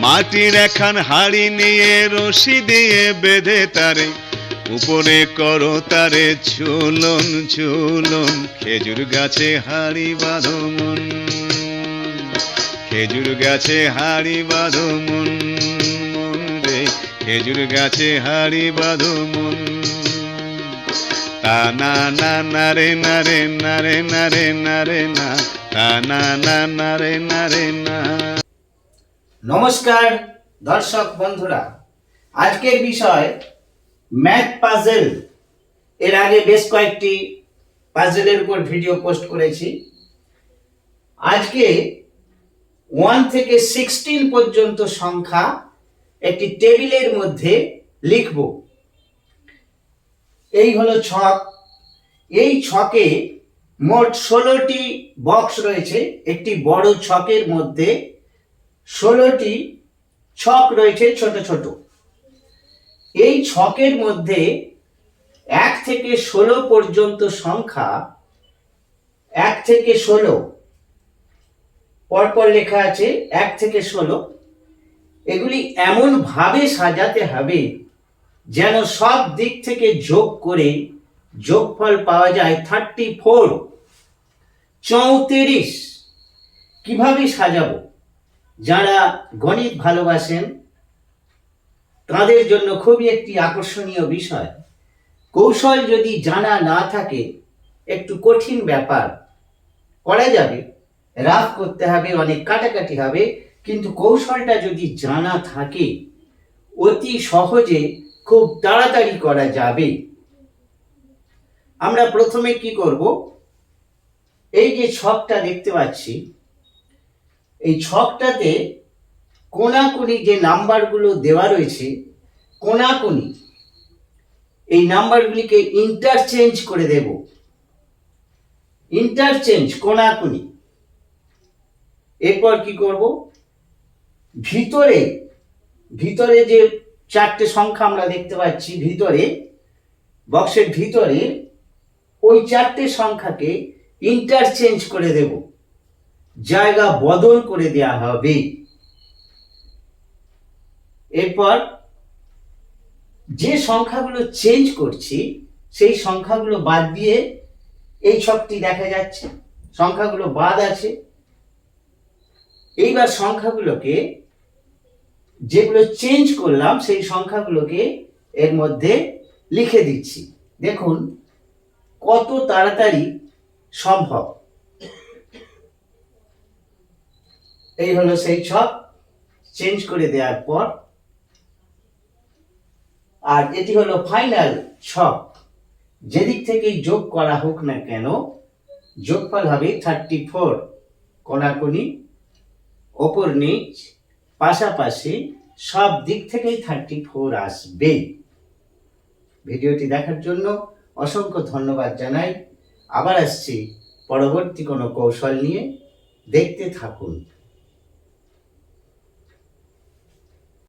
মাটির এখান হাড়ি নিয়ে রশি দিয়ে বেঁধে তারে। উপরে করো তারে ঝুলন ঝুলন, খেজুর গাছে হাড়ি বাঁধো মন। খেজুর গাছে হাড়ি বাঁধো মন মন রে। খেজুর গাছে হাড়ি বাঁধো মন। তা না না না রে না রে না রে না রে না রে, না। তা না না না রে না রে, না। নমস্কার, দর্শক বন্ধুরা। আজকের বিষয় ম্যাথ পাজেল। এর আগে বেশ কয়েকটি পাজেলের উপর ভিডিও পোস্ট করেছি। আজকে ওয়ান থেকে সিক্সটিন পর্যন্ত সংখ্যা একটি টেবিলের মধ্যে লিখব। এই হলো ছক। এই ছকে মোট ষোলোটি বক্স রয়েছে। একটি বড় ছকের মধ্যে ষোলোটি ছক রয়েছে ছোট ছোট। এই ছকের মধ্যে এক থেকে ষোলো পর্যন্ত সংখ্যা এক থেকে ষোলো। পরপর লেখা আছে এক থেকে ষোলো। এগুলি এমন ভাবে সাজাতে হবে যেন সব দিক থেকে যোগ করে যোগফল পাওয়া যায় থার্টি ফোর চৌত্রিশ। কীভাবে সাজাবো? যারা গণিত ভালোবাসেন, তাদের জন্য খুবই একটি আকর্ষণীয় বিষয়। কৌশল যদি জানা না থাকে, একটু কঠিন ব্যাপার। করা যাবে, রাফ করতে হবে, অনেক কাটাকাটি হবে, কিন্তু কৌশলটা যদি জানা থাকে, অতি সহজে খুব তাড়াতাড়ি করা যাবে। আমরা প্রথমে কি করব? এই যে ছকটা দেখতে পাচ্ছি এই ছকটাতে কোনাকুনি যে নাম্বারগুলো দেওয়া রয়েছে, কোনাকুনি, এই নাম্বারগুলিকে ইন্টারচেঞ্জ করে দেব। ইন্টারচেঞ্জ কোনাকুনি। এরপর কি করব? ভিতরে ভিতরে যে চারটে সংখ্যা আমরা দেখতে পাচ্ছি, ভিতরে বক্সের ভিতরে ওই চারটে সংখ্যাকে ইন্টারচেঞ্জ করে দেবো। জায়গা বদল করে দেয়া হবে। এরপর যে সংখ্যাগুলো চেঞ্জ করছি, সেই সংখ্যাগুলো বাদ দিয়ে এই ছকটি দেখা যাচ্ছে। সংখ্যাগুলো বাদ আছে। এইবার সংখ্যাগুলোকে যেগুলো চেঞ্জ করলাম, সেই সংখ্যাগুলোকে এর মধ্যে লিখে দিচ্ছি। দেখুন কত তাড়াতাড়ি সম্ভব। এই হলো সেই ছক। চেঞ্জ করে দেওয়ার পর, আর এটি হলো ফাইনাল ছক। যেদিক থেকেই যোগ করা হোক না কেন, যোগফল হবে থার্টি ফোর কোনাকুনি, ওপর নিচ, পাশাপাশি সব দিক থেকেই থার্টি ফোর আসবে। ভিডিওটি দেখার জন্য অসংখ্য ধন্যবাদ জানাই। আবার আসছি পরবর্তী কোনো কৌশল নিয়ে। দেখতে থাকুন।